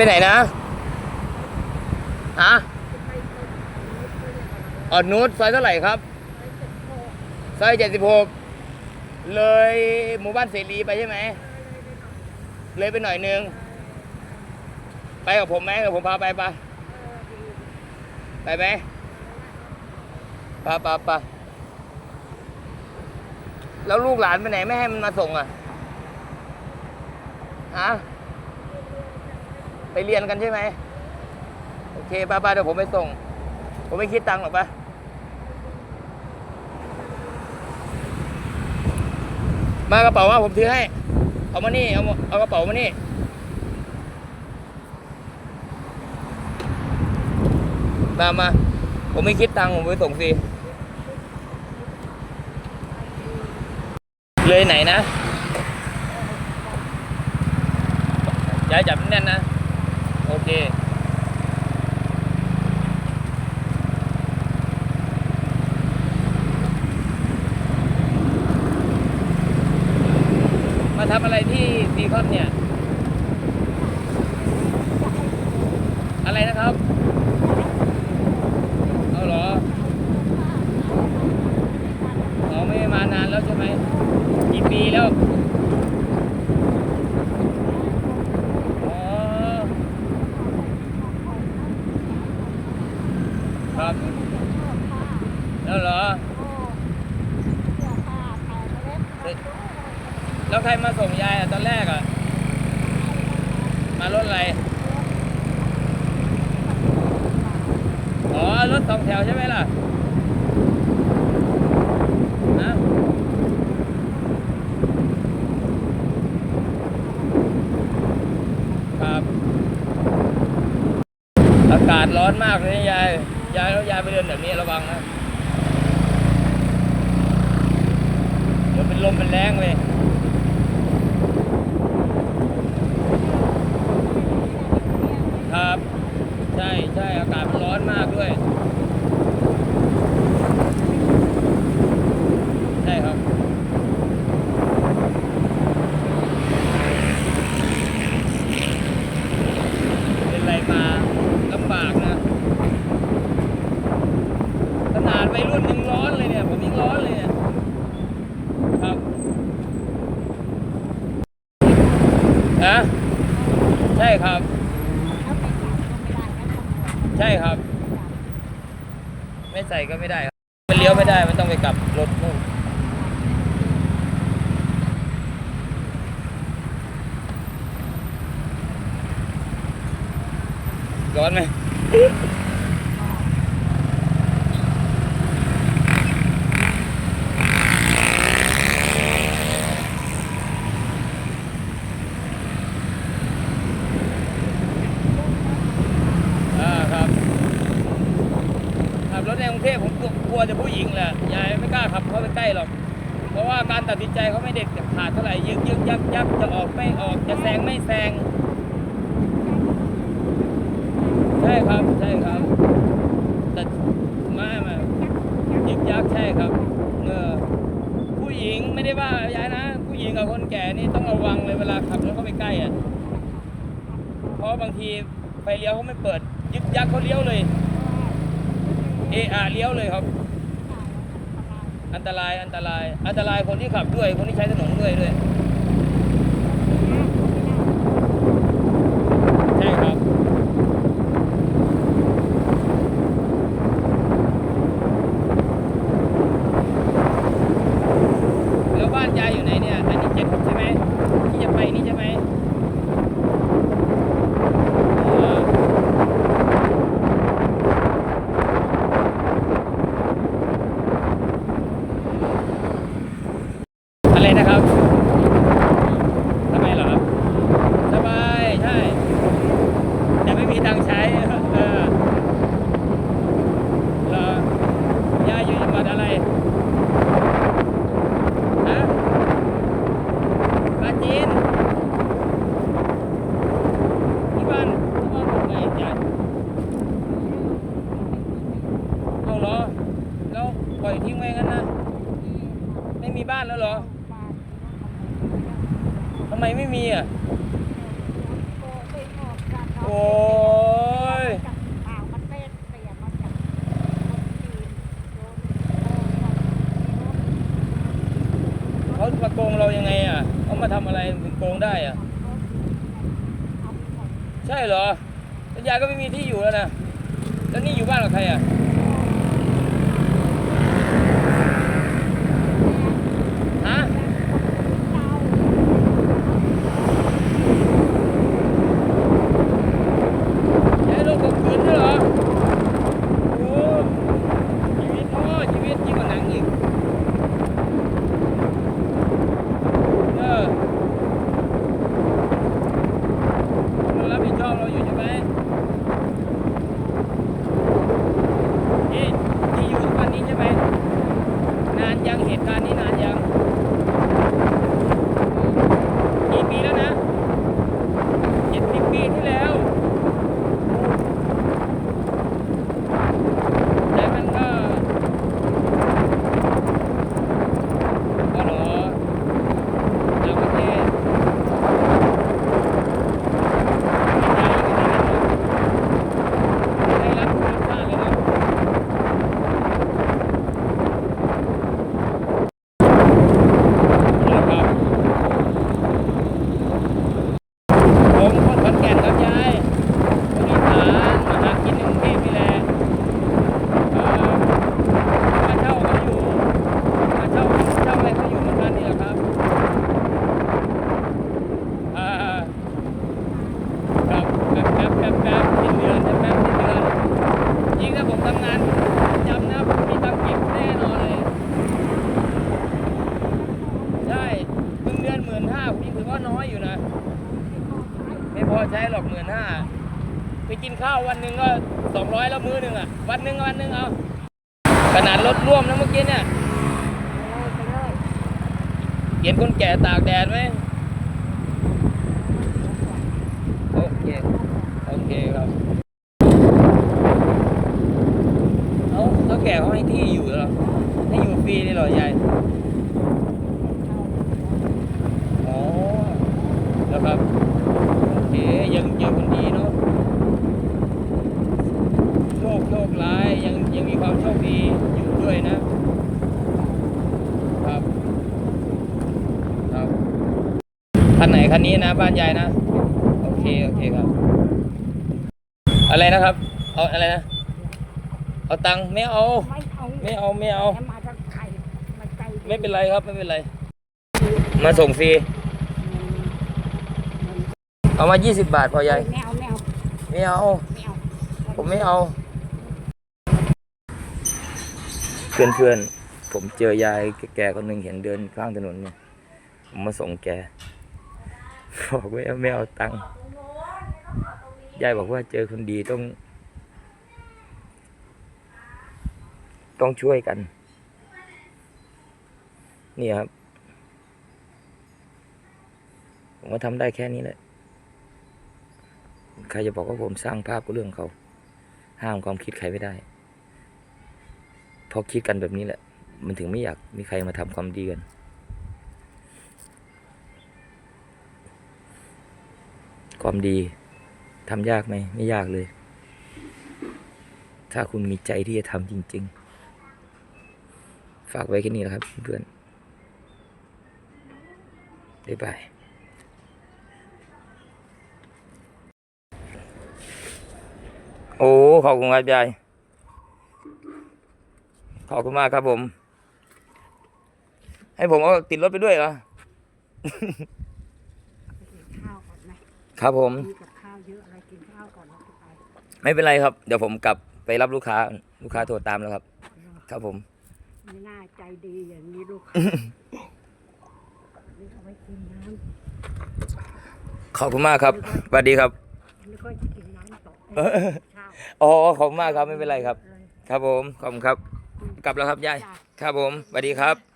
ไปไหนนะฮะออดนูดซอยเท่าไหร่ครับซอยเจ็ดสิบหกเลยหมู่บ้านเสรีไปใช่ไหม เลยไปหน่อยนึง ไปกับผมไหมเดี๋ยวผมพาไปปะไปไหมปะปะปะแล้วลูกหลานไปไหนไม่ให้มันมาส่งอะฮะ ไปเรียนกันใช่ไหมโอเคป้าป้าเดี๋ยวผมไปส่ง ผมไม่คิดตังค์หรอกป้ามา กระเป๋าว่าผมถือให้ เอามานี่ เอาเอากระเป๋ามานี่ มามา ผมไม่คิดตังค์ผมไปส่งฟรีเลยไหนนะยายจับแน่นนะ โอเคมาทำอะไรที่ซีคอนเนี่ย อะไรนะครับ เอาเหรอเราไม่มานานแล้วใช่ไหมกี่ปีแล้ว อ๋อ ครับ แล้วเหรอเฮ้ยแล้ว ใครมาส่งยายอะตอนแรกอะ มารถอะไร อ๋อ รถสองแถวใช่ไหมล่ะนะครับ อากาศร้อนมากเลยนะยาย ยายแล้วยายไปเดินแบบนี้ระวังนะ เดี๋ยวเป็นลมเป็นแรงเลย ครับ ใช่ใช่อากาศมันร้อนมากด้วย ใช่ครับ เป็นไรมาลำบากนะ ขนาดวัยรุ่นยังร้อนเลยเนี่ย ผมยังร้อนเลยเนี่ย ครับ นะใช่ครับ ใช่ครับ ไม่ใส่ก็ไม่ได้ครับมันเลี้ยวไม่ได้มันต้องไปกลับรถนู่นร้อนไหม อ่าครับ ขับรถในกรุงเทพผมกลัวจะผู้หญิงแหละยายไม่กล้าขับเข้าไปใกล้หรอก เพราะว่าการตัดสินใจเขาไม่เด็ดขาดเท่าไหร่ยึกยึกยักยักจะออกไม่ออกจะแซงไม่แซงใช่ครับใช่ครับแต่ม่ไม่ยึกยักใช่ครับเออผู้หญิงไม่ได้ว่ายายนะ ผู้หญิงกับคนแก่นี่ต้องระวังเลยเวลาขับรถเข้าไปใกล้อะเพราะบางทีไฟเลี้ยวเขาไม่เปิดยึกยักเขาเลี้ยวเลย เออาเลี้ยวเลยครับ อันตรายอันตราย อันตรายคนที่ขับด้วย คนที่ใช้ถนนด้วยด้วย ใช่ครับ แล้วบ้านยายอยู่ไหนเนี่ย อันนี้เจ็ดหกใช่ไหมที่จะไปนี่ใช่ไหมอ๋อ อะไรนะครับทำไมเหรอครับ สบาย ใช่ แต่ไม่มีตังค์ ใช้เออเหรอย่าอยู่จังหวัดอะไรฮะปราจีนที่บ้านที่บ้านผมไงยายเอาเหรอแล้วปล่อยทิ้งไว้งั้นนะไม่มีบ้านแล้วเหรอทำไมไม่มีอะ โอ้ เขามาโกงเรายังไงอะเขามาทำอะไรถึงโกงได้อะ ใช่เหรอสัญาก็ไม่มีที่อยู่แล้วนะแล้วนี่อยู่บ้านกับใครอะ ห้าพี่ถือว่าน้อยอยู่นะ ไม่พอใช้หรอกหมื่นห้าไปกินข้าววันหนึ่งก็สองร้อยแล้วมื้อหนึ่งอะ วันหนึ่งวันหนึ่งเอาขนาดรถร่วมนะเมื่อกี้เนี่ยเห็นคนแก่ตากแดดไหมโอเคครับ เอาเท่าแก่เขาให้ที่อยู่เหรอให้อยู่ฟรีเลยเหรอยาย อ๋อ แล้วครับ โอเค ยังยังคนดีเนาะ โชคร้ายยังยังมีความโชคดีอยู่ด้วยนะ ครับครับคันไหนคันนี้นะบ้านยายนะ โอเคโอเคครับ อะไรนะครับ เอาอะไรนะ เอาตังค์ไม่เอา ไม่เอาไม่เอาไม่เอาแล้วมาจากไข่มาใจดีไม่เป็นไรครับไม่เป็นไร มาส่งฟรี เอามา 20 บาทพอยาย ไม่เอาไม่เอาไม่เอา ไม่เอา ผมไม่เอา เพื่อนเพื่อนๆ ผมเจอยายแก่คนหนึ่งเห็นเดินข้างถนนเนี่ย ผมมาส่งแกบอกว่าไม่เอาตังค์ยายบอกว่าเจอคนดีต้อง ต้องช่วยกัน นี่ครับ ผมก็ทำได้แค่นี้แหละ ใครจะบอกว่าผมสร้างภาพก็เรื่องเขา ห้ามความคิดใครไม่ได้ พราะคิดกันแบบนี้แหละ มันถึงไม่อยากมีใครมาทำความดีกัน ความดีทำยากไหมไม่ยากเลย ถ้าคุณมีใจที่จะทำจริง ๆ ฝากไว้แค่นี้แหละครับเพื่อนบ๊ายบายโอ้ขอบคุณครับยาย ขอบคุณมากครับผม ให้ผมเอาติดรถไปด้วยเหรอกินข้าวก่อนไหมครับผม มีกับข้าวเยอะอะไรกินข้าวก่อนแล้วจะไปไม่เป็นไรครับ เดี๋ยวผมกลับไปรับลูกค้า ลูกค้าโทรตามแล้วครับครับผม ไม่น่าใจดีอย่างนี้ลูกนี่เอาไว้กินน้ขอบคุณมากครับสวัสดีครับำแล้วก็จะกินน้ำต่อเออข้าวอ๋อ ขอบคุณมากครับ ไม่เป็นไรครับเลยครับผม ขอบคุณครับ กลับแล้วครับยายจ้ะครับผมสวัสดีครับ